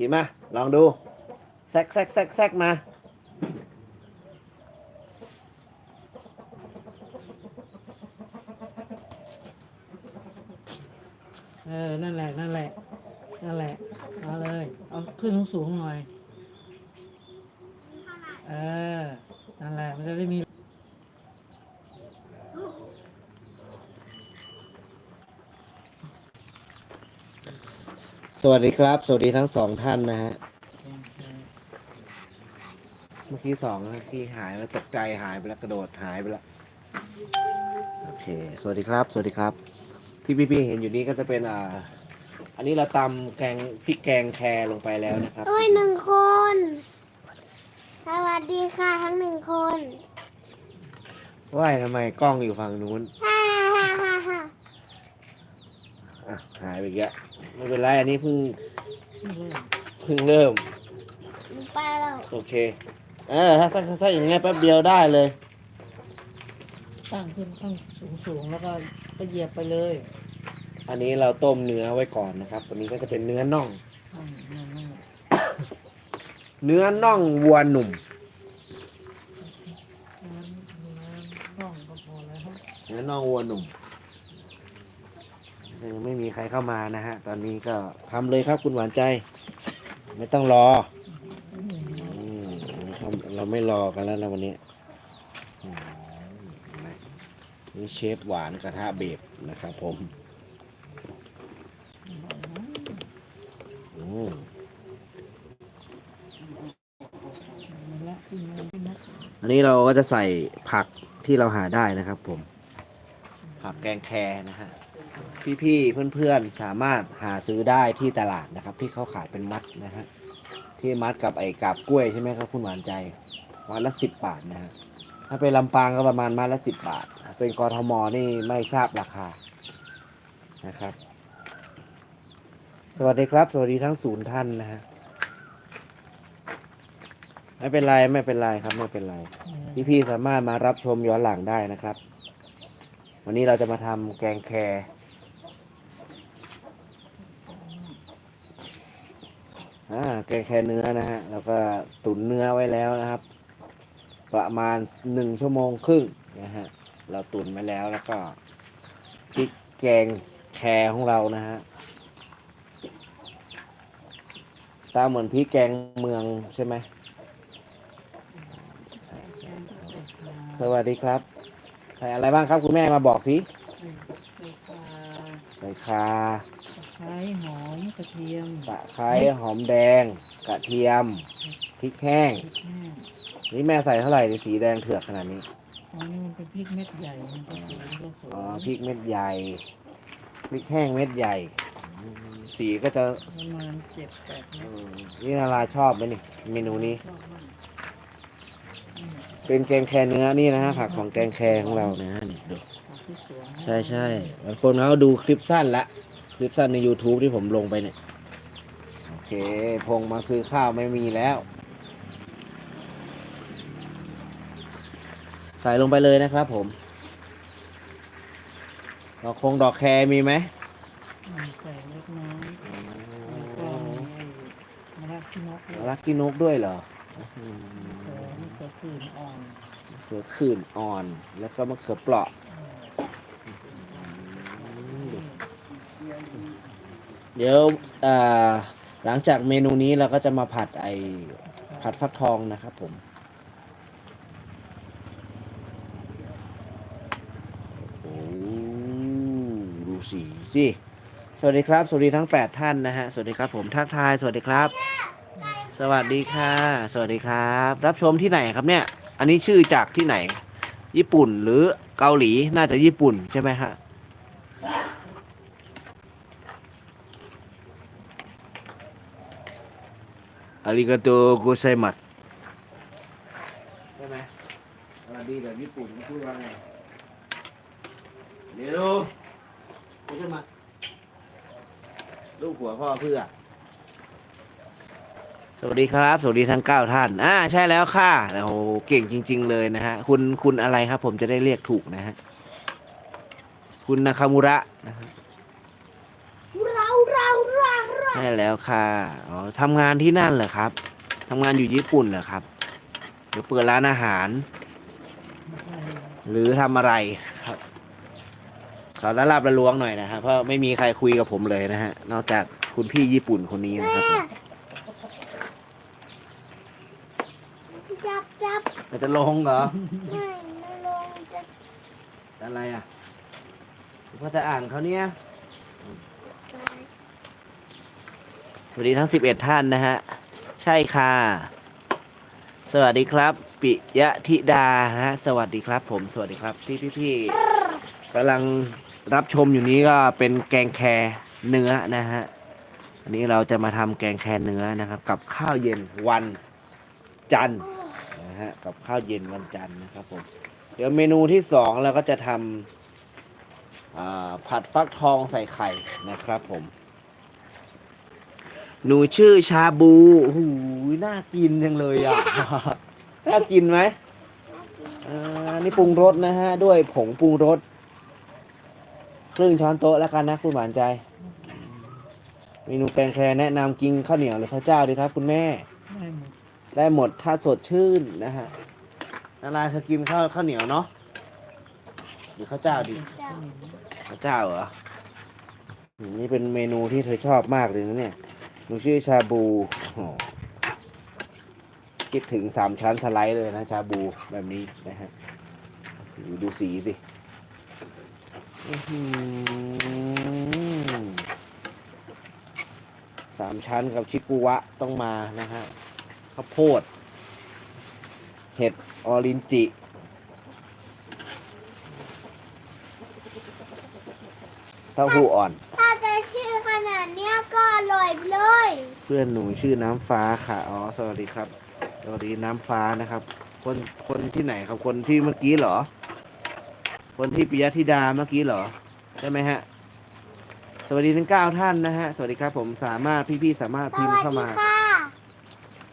ขี่มา ลองดู แซกแซกแซกแซกมา เออ นั่นแหละ นั่นแหละ นั่นแหละ เอาเลย เอาขึ้นสูงๆหน่อย เออ นั่นแหละ มันจะได้มี ส วัสดีครับ สวัสดีทั้งสองท่านนะฮะ เมื่อกี้สองนะที่หายแล้วตกใจหายไปแล้วกระโดดหายไปแล้ว โอเค สวัสดีครับ สวัสดีครับ ที่พี่ๆเห็นอยู่นี้ก็จะเป็นอ่า อันนี้เราตำแกงพริกแกงแครลงไปแล้วนะครับ ด้วยหนึ่งคน สวัสดีค่ะทั้งหนึ่งคน ว่ายทำไมกล้องอยู่ฝั่งนู้นฮ่าฮ่าฮ่าฮ่า อะ หายไปอีกแล้วไม่เป็นไรอันนี้เพิ่งเพิ่งเริ่มไปแล้วโอเค เออถ้าถ้าถ้าอย่างเงี้ยแป๊บเดียวได้เลย ตั้งขึ้นตั้งสูงๆแล้วก็ก็เหยียบไปเลยอันนี้เราต้มเนื้อไว้ก่อนนะครับตัวนี้ก็จะเป็นเนื้อน่องนั่นนั่นนั่นเนื้อน่องวัวหนุ่มนั่นน่องก็พอแล้วเนื้อน่องวัวหนุ่ม เออไม่มีใครเข้ามานะฮะ ตอนนี้ก็ทำเลยครับคุณหวานใจ ไม่ต้องรออืมเราเราไม่รอกันแล้วนะวันนี้อืมนี่เชฟหวานกระทะเบบนะครับผมอืมนั่นแหละขึ้นมาขึ้นมาอันนี้เราก็จะใส่ผักที่เราหาได้นะครับผม ผักแกงแคนะฮะ พี่ๆเพื่อนๆสามารถหาซื้อได้ที่ตลาดนะครับที่เขาขายเป็นมัดนะฮะที่มัดกับไอ้กาบกล้วยใช่ไหมครับคุณหวานใจวันละสิบบาทนะฮะถ้าเป็นลำปางก็ประมาณมัดละสิบบาท เป็นกรทมนี่ไม่ทราบราคานะครับ สวัสดีครับ สวัสดีทั้งศูนย์ท่านนะฮะไม่เป็นไรไม่เป็นไรครับไม่เป็นไรพี่พี่สามารถมารับชมย้อนหลังได้นะครับ วันนี้เราจะมาทำแกงแคร อ่าแกงแครเนื้อนะฮะ แล้วก็ตุ๋นเนื้อไว้แล้วนะครับ ประมาณหนึ่งชั่วโมงครึ่งนะฮะ เราตุ๋นไว้แล้วแล้วก็พริกแกงแครของเรานะฮะ ตามเหมือนพริกแกงเมืองใช่ไหมใช่ใช่สวัสดีครับ ใส่อะไรบ้างครับคุณแม่มาบอกสิใส่ปลาใส่คาตะ ไคร้หอมกระเทียมตะไคร้หอมแดง กระเทียมพริกแห้ง พริกแห้งนี่แม่ใส่เท่าไหร่ในสีแดงเถือกขนาดนี้ อ๋อนี่มันเป็นพริกเม็ดใหญ่มันก็สวยมันก็สวยอ๋อพริกเม็ดใหญ่พริกแห้งเม็ดใหญ่อืมสีก็จะประมาณเจ็ดแปดเม็อืดมนี่นาราชอบไหมนี่เมนูนี้ ชอบมากอืมเป็นแกงแครเนื้อนี่นะฮะผักของแกงแครของเรานะฮะนี่ดู ผักที่สวนใช่ใช่บางคนเขาดูคลิปสั้นละ คลิปสั้นใน YouTube ที่ผมลงไปเนี่ย โอเค พงมาซื้อข้าวไม่มีแล้ว ใส่ลงไปเลยนะครับผมดอกคงดอกแครมีไหมอืมใส่เล็กน้อยแล้วก็มีไอ้มะระขี้นกด้วยรักกี้นกด้วยเหรออืมเออนี่ก็คืนอ่อนมะเขือขื่นอ่อน แล้วก็มะเขือเปราะ เดี๋ยวอ่าหลังจากเมนูนี้เราก็จะมาผัดไอผัดฟักทองนะครับผมโอ้ดูสีสิสวัสดีครับ สวัสดีทั้ง 8 ท่านนะฮะ สวัสดีครับผมทักทาย สวัสดีครับ สวัสดีค่ะ สวัสดีครับ รับชมที่ไหนครับเนี่ย อันนี้ชื่อจากที่ไหน ญี่ปุ่นหรือเกาหลี น่าจะญี่ปุ่นใช่ไหมฮะ อาริกาโตโกไซมัสใช่ไหมสวัสดีแบบญี่ปุ่นพูดว่าไงเดี๋ยวดูโกไซมัสลูกหัวพ่อเพื่อ สวัสดีครับ สวัสดีทั้งเก้าท่าน อ่า ใช่แล้วค่ะโอ้โหเก่งจริง ๆ เลยนะฮะ คุณคุณอะไรครับ ผมจะได้เรียกถูกนะฮะ คุณนาคามุระนะฮะเราเราเราเรา ใช่แล้วค่ะอ๋อทำงานที่นั่นเหรอครับทำงานอยู่ญี่ปุ่นเหรอครับหรือเปิดร้านอาหาร หรือทำอะไรครับขอละลาบละล้วงหน่อยนะครับเพราะไม่มีใครคุยกับผมเลยนะฮะนอกจากคุณพี่ญี่ปุ่นคนนี้นะครับผมจับจับมันจะลงเหรอไม่ไม่ลงจะอะไรอะก็จะอ่านเขาเนี่ย วัสดีทั้งสิบเอ็ดท่านนะฮะ ใช่ค่ะ สวัสดีครับ ปิยะธิดานะฮะ สวัสดีครับ ผม สวัสดีครับ ที่พี่ๆกำลังรับชมอยู่นี้ก็เป็นแกงแคเนื้อนะฮะ อันนี้เราจะมาทำแกงแคเนื้อนะครับ กับข้าวเย็นวันจันทร์นะฮะ กับข้าวเย็นวันจันทร์นะครับผม เดี๋ยวเมนูที่สองเราก็จะทำผัดฟักทองใส่ไข่นะครับผม หนูชื่อชาบูโอ้โหน่ากินจังเลยอะ น่ากินไหมอ่านี่ปรุงรสนะฮะ ด้วยผงปรุงรสครึ่งช้อนโต๊ะแล้วกันนะคุณหวานใจ เมนูแกงแครแนะนำกินข้าวเหนียวหรือข้าวเจ้าดีครับ คุณแม่ ได้หมดได้หมดถ้าสดชื่นนะฮะนาราเธอกินข้าวข้าวเหนียวเนาะหรือข้าวเจ้าดีจับข้าวเจ้าเหรออืมนี่เป็นเมนูที่เธอชอบมากเลยนะเนี่ย หนูชื่อชาบูคิดถึงสามชั้นสไลด์เลยนะ ชาบูแบบนี้นะฮะดูดูสีสิสามชั้นกับชิกุวะต้องมานะฮะข้าวโพด เห็ดออรินจิเต้าหู้อ่อน เนี้ยก็อร่อยไปเลย เพื่อนหนูชื่อน้ำฟ้าค่ะ อ๋อ สวัสดีครับ สวัสดีน้ำฟ้านะครับ คน คนที่ไหนครับ คนที่เมื่อกี้เหรอ คนที่ปิยธิดาเมื่อกี้เหรอ ใช่ไหมฮะ สวัสดีทั้งเก้าท่านนะฮะ สวัสดีครับ ผมสามารถพี่ๆสามารถสพิมวัพ์สเข้าดีมาค่ะ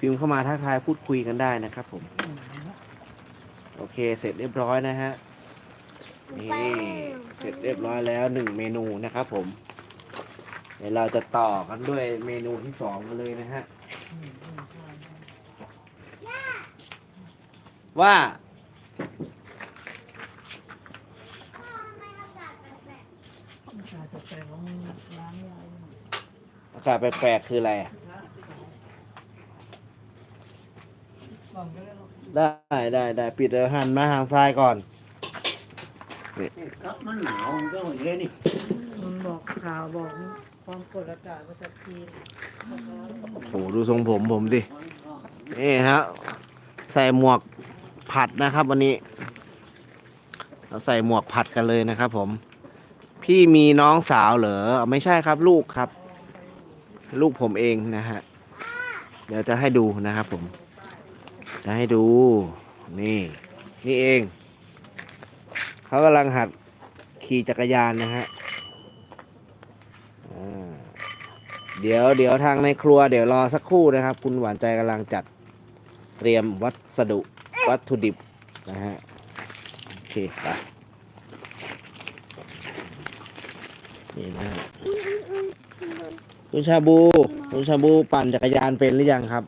พิมพ์เข้ามาทักทายพูดคุยกันได้นะครับ ผม โอเค เสร็จเรียบร้อยนะฮะ นี่ เสร็จเรียบร้อยแล้วหนึ่งเมนูนะครับผม เดี๋ยวเราจะต่อกันด้วยเมนูที่สองกันเลยนะฮะ ว่า อาจจะแต่ของร้านยายอากาศแปลกๆคืออะไรอะลองก็ได้หรอกได้ได้ได้ปิดเดี๋ยวหันมาทางซ้ายก่อนครับมันหนาวมันก็อย่างนี้นี่ มันบอกข่าวบอก ความกดอากาศว่าจะพีนโอ้โหดูทรงผมผมดินี่ฮะใส่หมวกผัดนะครับ วันนี้ เราใส่หมวกผัดกันเลยนะครับ ผม พี่มีน้องสาวเหรอไม่ใช่ครับ ลูกครับ ลูกผมเองนะฮะเดี๋ยวจะให้ดูนะครับผม จะให้ดู นี่ นี่เอง เขากำลังหัดขี่จักรยานนะฮะอ่า เดี๋ยวเดี๋ยวทางในครัวเดี๋ยวรอสักครู่นะครับ คุณหวานใจกำลังจัดเตรียมวัสดุวัตถุดิบนะฮะโอเคไปนี่นะฮะคุณชาบูคุณชาบูปั่นจักรยานเป็นหรือยังครับ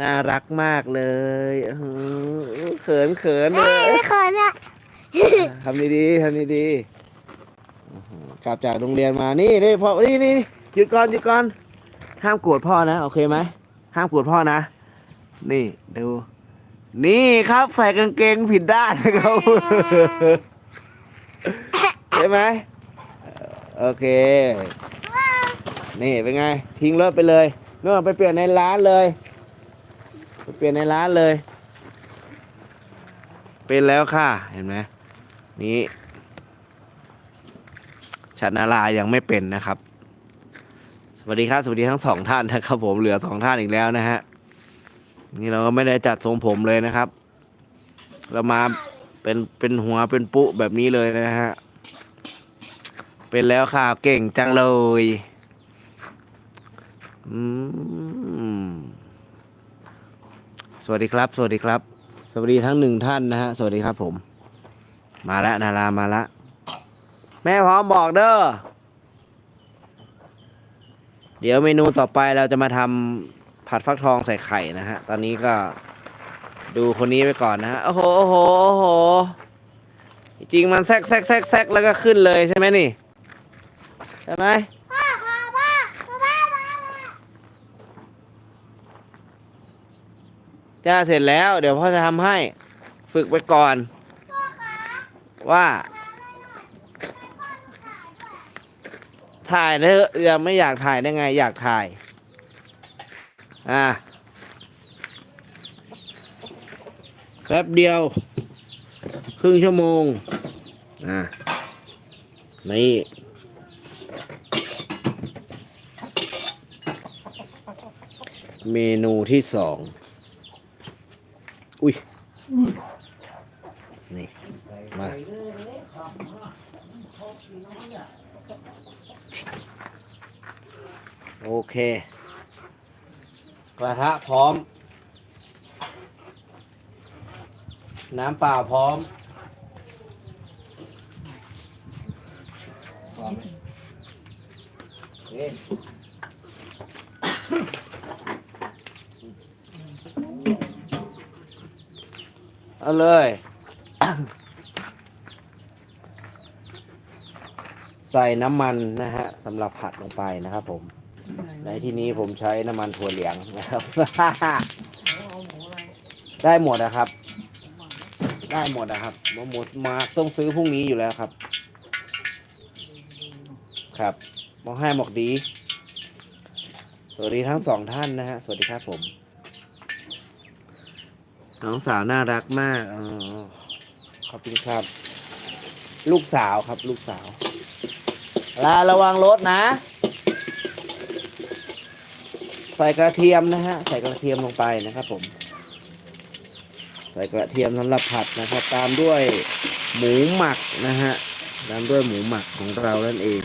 น่ารักมากเลยอื้อหือเขินเขินเลเอ้ยยเขินอะทำดีๆทำดีๆอื้อหือ กลับจากโรงเรียนมานี่นี่พ่อนี่นี่หยุดก่อนหยุดก่อนห้ามโกรธพ่อนะ โอเคไหมห้ามโกรธพ่อนะ นี่ดู นี่ครับใส่กางเกงผิดด้านนะครับใช่ไหมโอเค นี่เป็นไง ทิ้งรถไปเลยนู่นไปเปลี่ยนในร้านเลย ไปเปลี่ยนในร้านเลย เป็นแล้วค่ะ เห็นไหมนี่ ชันนารายังไม่เป็นนะครับ สวัสดีครับ สวัสดีทั้งสองท่านนะครับ ผมเหลือสองท่านอีกแล้วนะฮะนี่เราก็ไม่ได้จัดทรงผมเลยนะครับ เรามาเป็นเป็นหัวเป็นปุ๊แบบนี้เลยนะฮะเป็นแล้วค่ะเก่งจังเลยสวัสดีครับ สวัสดีครับ สวัสดีทั้งหนึ่งท่านนะฮะ สวัสดีครับผม มาแล้วนารามาแล้ว แม่พร้อมบอกเด้อ เดี๋ยวเมนูต่อไปเราจะมาทำผัดฟักทองใส่ไข่นะฮะ ตอนนี้ก็ดูคนนี้ไปก่อนนะฮะ โอ้โห โอ้โห โอ้โห จริงมันแซกแซกแซกแซกแล้วก็ขึ้นเลยใช่ไหมนี่ ใช่ไหมพ่อพ่อพ่อพ่อพ่อจ้าเสร็จแล้ว เดี๋ยวพ่อจะทำให้ ฝึกไปก่อน ว่า ถ่ายเถอะยังไม่อยากถ่ายได้ไง อยากถ่าย อ่าแป๊บเดียว ครึ่งชั่วโมง อ่านี่เมนูที่สอง อุ้ย นี่ มา โอเค กระทะพร้อม น้ำเปล่าพร้อมพร้อมไหมเอ๊ะเอาเลย ใส่น้ำมันนะฮะสำหรับผัดลงไปนะครับผม ในที่นี้ผมใช้น้ำมันถั่วเหลืองนะครับเอาหมูอะไรได้หมดนะครับ ได้หมดนะครับหมูหมูมาต้องซื้อพรุ่งนี้อยู่แล้วครับ ครับมองให้หมอกดี สวัสดีทั้งสองท่านนะฮะ สวัสดีครับผม น้องสาวน่ารักมากอ๋อขอบคุณครับ ลูกสาวครับ ลูกสาวลาระวังรถนะ ใส่กระเทียมนะฮะ ใส่กระเทียมลงไปนะครับผม ใส่กระเทียมสำหรับผัดนะครับ ตามด้วยหมูหมักนะฮะ ตามด้วยหมูหมักของเรานั่นเอง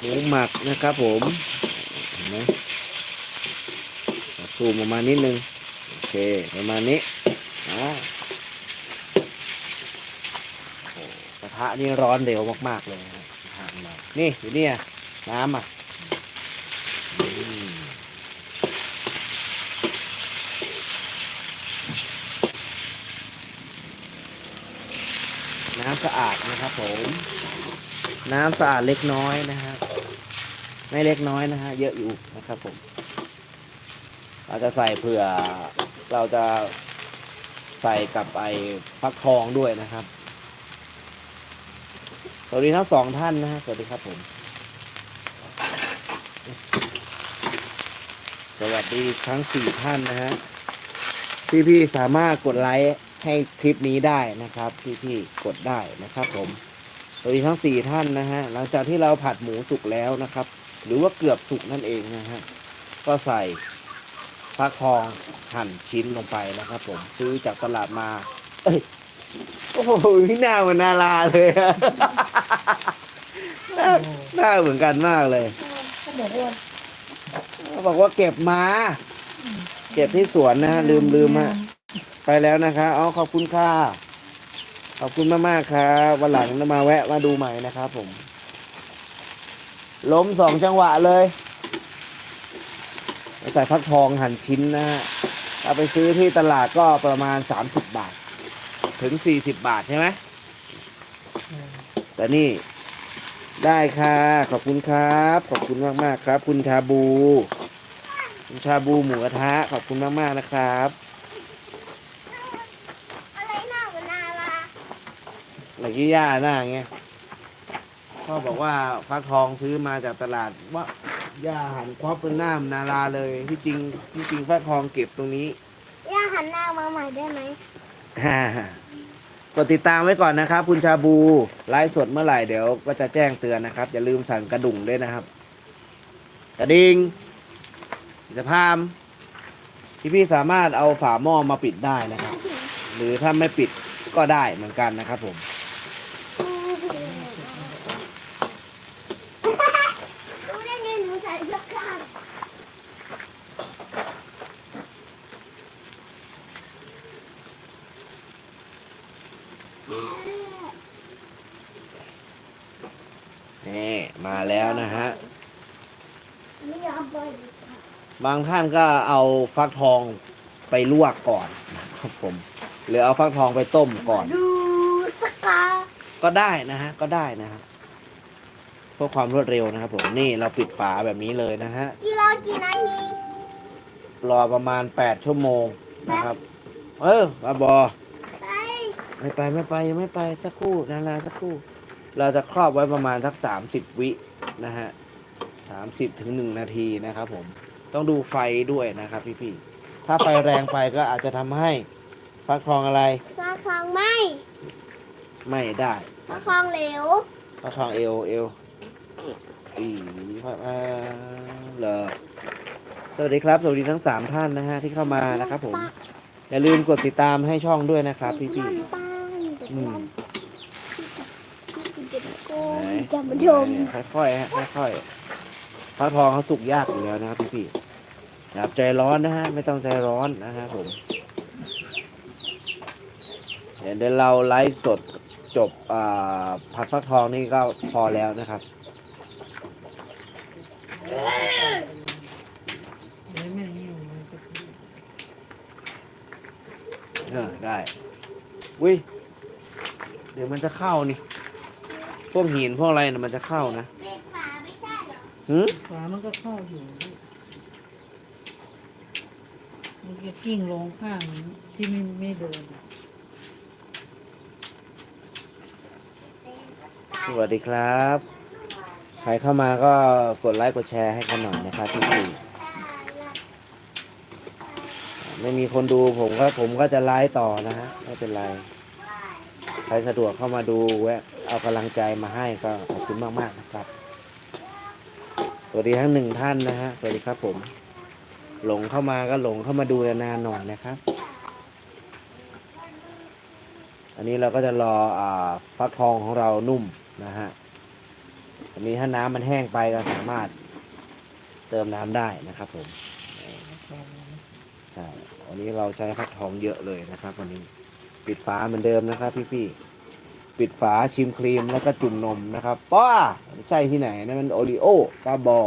หมูหมักนะครับผมเห็นไหม ซูมออกมานิดนึง โอเค ประมาณนี้อ่าโอ้กระทะนี่ร้อนเร็วมาก ๆ เลยนะกระทะของเรานี่อยู่เนี่ยน้ำอะน้ำสะอาดนะครับผม น้ำสะอาดเล็กน้อยนะฮะไม่เล็กน้อยนะฮะ เยอะอยู่นะครับผม เราจะใส่เผื่อเราจะใส่กับไอ้ฟักทองด้วยนะครับ สวัสดีทั้งสองท่านนะฮะสวัสดีครับผม สวัสดีทั้งสี่ท่านนะฮะพี่ๆสามารถกดไลค์ให้คลิปนี้ได้นะครับ พี่ๆกดได้นะครับผมสวัสดีทั้งสี่ท่านนะฮะหลังจากที่เราผัดหมูสุกแล้วนะครับ หรือว่าเกือบสุกนั่นเองนะฮะก็ใส่ ฟักทองหั่นชิ้นลงไปนะครับ ผมซื้อจากตลาดมา เอ้ยโอ้โหหน้าเหมือนนาราเลยอะหน้าหน้าเหมือนกันมากเลย ก็บอกว่าเขาบอกว่าเก็บมา เก็บที่สวนนะฮะลืมลืมฮะไปแล้วนะคะอ๋อขอบคุณค่ะขอบคุณมากมากครับวันหลังจะมาแวะมาดูใหม่นะครับผม ล้มสองจังหวะเลย ใส่ฟักทองหั่นชิ้นนะฮะถ้าไปซื้อที่ตลาดก็ประมาณ 30 บาท ถึง 40 บาทใช่ไหมแต่นี่ได้ค่ะ ขอบคุณครับ ขอบคุณมากมากๆครับ คุณชาบู คุณชาบูหมูกระทะขอบคุณมากมากๆนะครับอะไรหน้าเหมือนนาราหลักยี่ย่าหน้าเงี้ยพ่อบอกว่าฟักทองซื้อมาจากตลาดว่า ย่าหันควับเป็นหน้ามนาราเลยที่จริงที่จริงฟักทองเก็บตรงนี้ ย่าหันหน้ามาใหม่ได้ไหมฮ่ากดติดตามไว้ก่อนนะครับ คุณชาบูไลฟ์สดเมื่อไหร่เดี๋ยวก็จะแจ้งเตือนนะครับ อย่าลืมสั่นกระดุ่งด้วยนะครับ กระดิ่งจะพามพี่พี่ๆสามารถเอาฝาหม้อมาปิดได้นะครับ หรือถ้าไม่ปิดก็ได้เหมือนกันนะครับผมรู้ได้ไงหนูใส่เสื้อกล้าม นี่ มาแล้วนะฮะไม่ยอมปล่อยบางท่านก็เอาฟักทองไปลวกก่อนนะครับผมหรือเอาฟักทองไปต้มก่อน ดูสกาก็ได้นะฮะ ก็ได้นะฮะเพื่อความรวดเร็วนะครับผมนี่เราปิดฝาแบบนี้เลยนะฮะ กี่รอกี่นาทีรอประมาณ 8 ชั่วโมงนะครับ เออบ้าบอไป ไม่ไปไม่ไปยังไม่ไปสักครู่นานาสักครู่ เราจะครอบไว้ประมาณสัก 30 วินะฮะ30ถึง1นาทีนะครับผม ต้องดูไฟด้วยนะครับพี่ๆถ้าไฟแรงไปก็อาจจะทำให้ฟักทองอะไรฟักทองไหมไม่ได้ฟักทองเหลวฟักทองเอวเอวอีพักอ่าเหรอสวัสดีครับ สวัสดีทั้งสามท่านนะฮะที่เข้ามานะครับผม อย่าลืมกดติดตามให้ช่องด้วยนะครับ พี่พี่ ปัง อืม พี่จะโก ๆ ไหนงจะมาดมค่อยๆฮะค่อยๆฟักทองเขาสุกยากอยู่แล้วนะครับพี่พี่ๆอย่าใจร้อนนะฮะ ไม่ต้องใจร้อนนะฮะผมเดี๋ยวเราไลฟ์สดจบอ่าผัดฟักทองนี่ก็พอแล้วนะครับไม่ไม่หิวมันก็คือเออได้อุ้ยเดี๋ยวมันจะเข้านี่ พวกหินพวกอะไรนะมันจะเข้านะเป็นฝาไม่ใช่เหรอหืมฝามันก็เข้าอยู่มันจะกิ้งลงข้างที่ไม่ไม่เดินสวัสดีครับ ใครเข้ามาก็กดไลค์กดแชร์ให้กันหน่อยนะครับพี่พี่ไม่มีคนดูผมก็ผมก็จะไลฟ์ต่อนะฮะไม่เป็นไร ใครสะดวกเข้ามาดูแวะ เอากำลังใจมาให้ก็ขอบคุณมากๆนะครับ สวัสดีทั้งหนึ่งท่านนะฮะ สวัสดีครับผม หลงเข้ามาก็หลงเข้ามาดูนานหน่อยนะครับ อันนี้เราก็จะรออฟักทองของเรานุ่มนะฮะ อันนี้ถ้าน้ำมันแห้งไปก็สามารถเติมน้ำได้นะครับผมใช่วันนี้เราใช้ฟักทองเยอะเลยนะครับ วันนี้ปิดฝาเหมือนเดิมนะครับพี่ๆ ปิดฝาชิมครีมแล้วก็จุ่มนมนะครับป้าไม่ใช่ที่ไหนนะมันโอริโอป้าบอ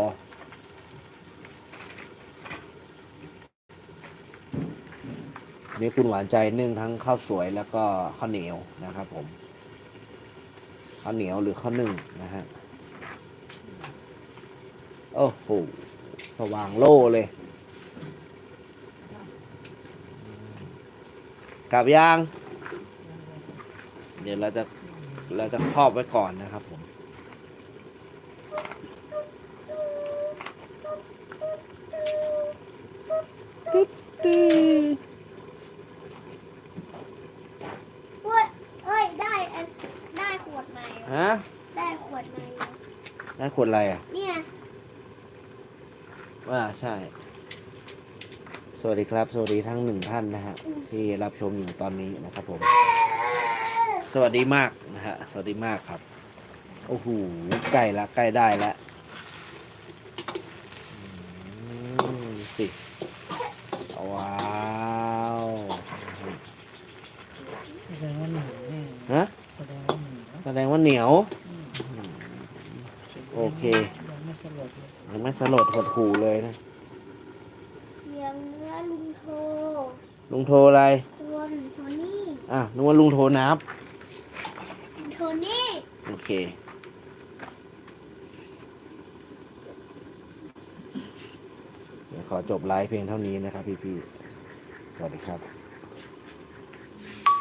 นี่คุณหวานใจนึ่งทั้งข้าวสวยแล้วก็ข้าวเหนียวนะครับผมข้าวเหนียวหรือข้าวนึ่งนะฮะโอ้โหสว่างโล่เลยกลับยาง เดี๋ยวเราจะเราจะครอบไว้ก่อนนะครับผมเว้ยเอ้ย ได้อันได้ขวดใหม่ฮะได้ขวดใหม่ได้ขวดอะไรอะเนี่ยว่าใช่ สวัสดีครับ สวัสดีทั้งหนึ่งท่านนะฮะที่รับชมอยู่ตอนนี้นะครับผม สวัสดีมากนะฮะ สวัสดีมากครับ โอ้โห ใกล้ละใกล้ได้ละอืมสิว้าวแสดงว่าหนูแน่ฮะแสดงว่าหนูแสดงว่าเหนียว โอเค ยังไม่สลดเลยยังไม่สลดหดหูเลยนะเสียงเนื้อลุงโทลุงโทรอะไรคนโทนี่ อะนึกว่าลุงโทรนับโทนี่โอ เค เดี๋ยวขอจบไลฟ์เพียงเท่านี้นะครับพี่ๆ สวัสดีครับ